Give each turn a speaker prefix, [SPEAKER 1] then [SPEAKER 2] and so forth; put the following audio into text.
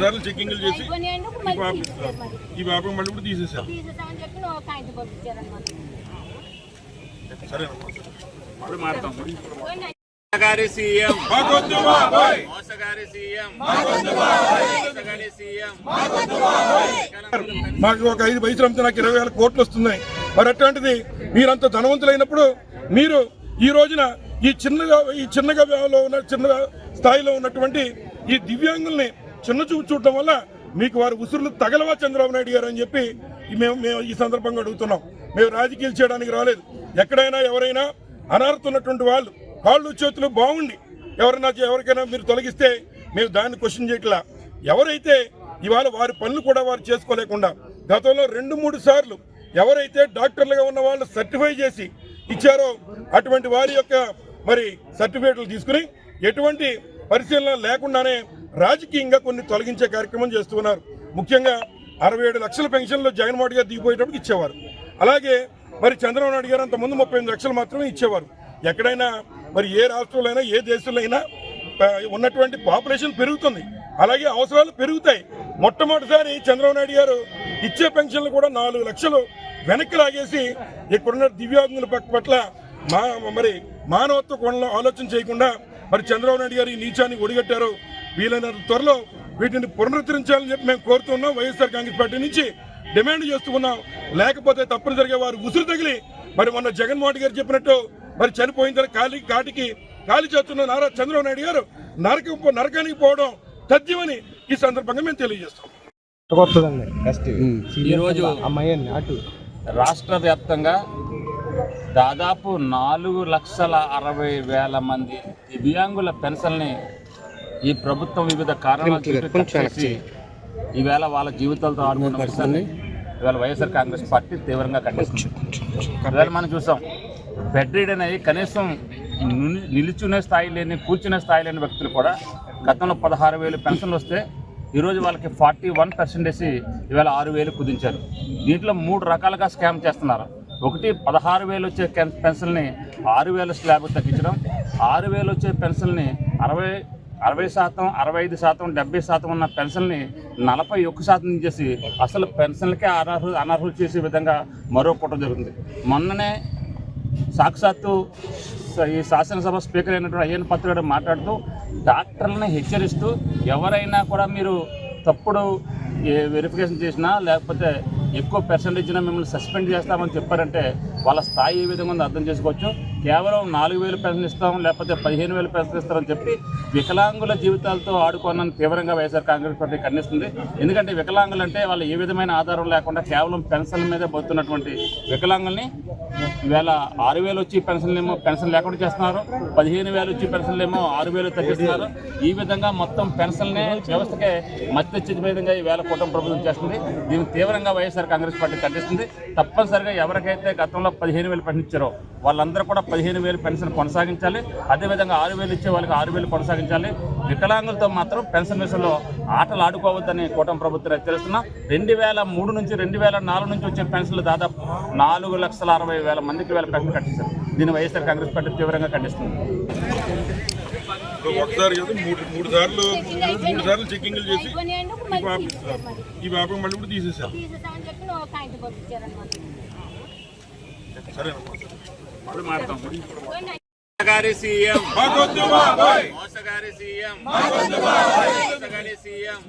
[SPEAKER 1] సార్లు చెక్కింగ్లు చేసి. ఈ వ్యాపకం మళ్ళీ కూడా తీసేశారు.
[SPEAKER 2] తీసేసామని చెప్పి నువ్వు కాగితం పంపించారన్నమాట.
[SPEAKER 1] సరే.
[SPEAKER 3] మోసగారి సీఎం.
[SPEAKER 1] మాకొద్దు బాబాయ్
[SPEAKER 3] మోసగారి సీఎం. మోసగారి సీఎం.
[SPEAKER 1] మాకు ఒక ఐదు వయసులు అమ్మితే నాకు ఇరవై వేల కోట్లు వస్తున్నాయి. మరి అట్లాంటిది మీరంత ధనవంతులైనప్పుడు మీరు ఈ రోజున ఈ చిన్నగా ఈ చిన్నగా ఉన్న చిన్న స్థాయిలో ఉన్నటువంటి ఈ దివ్యాంగుల్ని చిన్న చూపు చూడటం వల్ల మీకు వారి ఉసురులు తగలవా చంద్రబాబు నాయుడు గారు అని చెప్పి మేము మేము ఈ సందర్భంగా అడుగుతున్నాం. మేము రాజకీయాలు చేయడానికి రాలేదు. ఎక్కడైనా ఎవరైనా అనర్హతున్నటువంటి వాళ్ళు కాళ్ళు చేతులు బాగుండి ఎవరైనా ఎవరికైనా మీరు తొలగిస్తే మేము దాన్ని క్వశ్చన్ చేయట్లా. ఎవరైతే ఇవాళ వారి పనులు కూడా వారు చేసుకోలేకుండా గతంలో రెండు మూడు సార్లు ఎవరైతే డాక్టర్లుగా ఉన్న వాళ్ళు సర్టిఫై చేసి ఇచ్చారో అటువంటి వారి యొక్క మరి సర్టిఫికేట్లు తీసుకుని ఎటువంటి పరిశీలన లేకుండానే రాజకీయంగా కొన్ని తొలగించే కార్యక్రమం చేస్తున్నారు ముఖ్యంగా అరవై ఏడు లక్షల పెన్షన్లు జగన్మోహన్ గారు దిగిపోయేటప్పుడు ఇచ్చేవారు. అలాగే మరి చంద్రబాబు నాయుడు గారు అంతకుముందు ముందు ముప్పై ఎనిమిది లక్షలు మాత్రమే ఇచ్చేవారు. ఎక్కడైనా మరి ఏ రాష్ట్రంలో అయినా ఏ దేశంలో అయినా ఉన్నటువంటి పాపులేషన్ పెరుగుతుంది. అలాగే అవసరాలు పెరుగుతాయి. మొట్టమొదటిసారి చంద్రబాబు నాయుడు గారు ఇచ్చే పెన్షన్లు కూడా నాలుగు లక్షలు వెనక్కి లాగేసి ఇక్కడున్న దివ్యాంగుల పట్ల మా మరి మానవత్వ కోణంలో ఆలోచన చేయకుండా మరి చంద్రబాబు నాయుడు గారు ఈ నీచాన్ని ఒడిగట్టారు. వీలైనంత త్వరలో వీటిని పునరుద్ధరించాలని చెప్పి మేము కోరుతున్నాం. వైఎస్ఆర్ కాంగ్రెస్ పార్టీ నుంచి డిమాండ్ చేస్తూ ఉన్నాం. లేకపోతే తప్పనిసరిగా వారు ఉసురు తగిలి మరి మొన్న జగన్మోహన్ గారు చెప్పినట్టు మరి పోయిన తర్వాత కాలి కాటికి కాలి చేస్తున్న నారా చంద్రబాబు నాయుడు గారు నరక నరకానికి పోవడం తథ్యమని ఈ సందర్భంగా మేము తెలియజేస్తాం.
[SPEAKER 3] ఈరోజు రాష్ట్ర వ్యాప్తంగా దాదాపు నాలుగు లక్షల అరవై వేల మంది దివ్యాంగుల పెన్షన్ని ఈ ప్రభుత్వం వివిధ కారణాలు చేసి ఈవేళ వాళ్ళ జీవితాలతో ఆడుకున్న విషయాన్ని ఇవాళ వైఎస్ఆర్ కాంగ్రెస్ పార్టీ తీవ్రంగా ఖండిస్తుంది. ఇవాళ మనం చూసాం బెడ్ రీడన్ అయ్యి కనీసం నిలి- నిలుచునే స్థాయి లేని కూర్చునే స్థాయి లేని వ్యక్తులు కూడా గతంలో పదహారు వేలు పెన్షన్లు వస్తే ఈరోజు వాళ్ళకి ఫార్టీ వన్ పర్సెంటేజ్ ఇవాళ ఆరు వేలు కుదించారు. దీంట్లో మూడు రకాలుగా స్కామ్ చేస్తున్నారు. ఒకటి పదహారు వేలు వచ్చే పెన్షన్ని ఆరు వేల స్లాబ్ తగ్గించడం ఆరు వేలు వచ్చే పెన్షన్ని అరవై అరవై శాతం అరవై ఐదు శాతం డెబ్బై శాతం ఉన్న పెన్షన్ని నలభై ఒక్క శాతం చేసి అసలు పెన్షన్లకే అనర్హులు అనర్హులు చేసే విధంగా మరో కుట్ర జరుగుతుంది. మొన్ననే సాక్షాత్తు ఈ శాసనసభ స్పీకర్ అయినటువంటి అయ్యన్ పత్రుడు మాట్లాడుతూ డాక్టర్లని హెచ్చరిస్తూ ఎవరైనా కూడా మీరు తప్పుడు ఏ వెరిఫికేషన్ చేసినా లేకపోతే ఎక్కువ పర్సెంటేజ్ ఇచ్చినా మిమ్మల్ని సస్పెండ్ చేస్తామని చెప్పారంటే వాళ్ళ స్థాయి ఏ విధంగా ఉందో అర్థం చేసుకోవచ్చు. కేవలం నాలుగు వేలు పెన్షన్ ఇస్తాం లేకపోతే పదిహేను వేలు పెన్షన్ ఇస్తారని చెప్పి వికలాంగుల జీవితాలతో ఆడుకోనని తీవ్రంగా వైఎస్ఆర్ కాంగ్రెస్ పార్టీ ఖండిస్తుంది. ఎందుకంటే వికలాంగులు అంటే వాళ్ళు ఏ విధమైన ఆధారం లేకుండా కేవలం పెన్షన్ మీదే పోతున్నటువంటి వికలాంగుల్ని. ఈవేళ ఆరు వేలు వచ్చి పెన్షన్లేమో పెన్షన్ లేకుండా చేస్తున్నారు. పదిహేను వేలు వచ్చి పెన్షన్లేమో ఆరు వేలు తగ్గిస్తున్నారు. ఈ విధంగా మొత్తం పెన్షన్లే వ్యవస్థకే మద్దతు విధంగా ఈ వేల కూటమి ప్రభుత్వం చేస్తుంది. దీన్ని తీవ్రంగా వైఎస్ఆర్ కాంగ్రెస్ పార్టీ ఖండిస్తుంది. తప్పనిసరిగా ఎవరికైతే గతంలో పదిహేను వేలు పెన్షన్ ఇచ్చారో వాళ్ళందరూ కూడా పదిహేను వేలు పెన్షన్ కొనసాగించాలి. అదేవిధంగా ఆరు వేలు ఇచ్చే వాళ్ళకి ఆరు వేలు కొనసాగించాలి. వికలాంగులతో మాత్రం పెన్షన్ విషయంలో ఆటలు ఆడుకోవద్దని కూటమి ప్రభుత్వం హెచ్చరిస్తున్నాం. రెండు వేల మూడు నుంచి రెండు వేల నాలుగు నుంచి వచ్చే పెన్షన్లు దాదాపు నాలుగు లక్షల అరవై వేల మందికి వేల పెన్షన్ కట్టించారు దీన్ని వైఎస్ఆర్ కాంగ్రెస్ పార్టీ తీవ్రంగా ఖండిస్తుంది.
[SPEAKER 1] ఒకసారి కాదు మూడు మూడు సార్లు మూడు సార్లు చెక్కింగ్లు చేసి ఈ
[SPEAKER 2] మళ్ళీ
[SPEAKER 1] కూడా తీసేశారు.
[SPEAKER 3] మోసగారి సీఎం. మోసగారి సీఎం. మోసగారి సీఎం.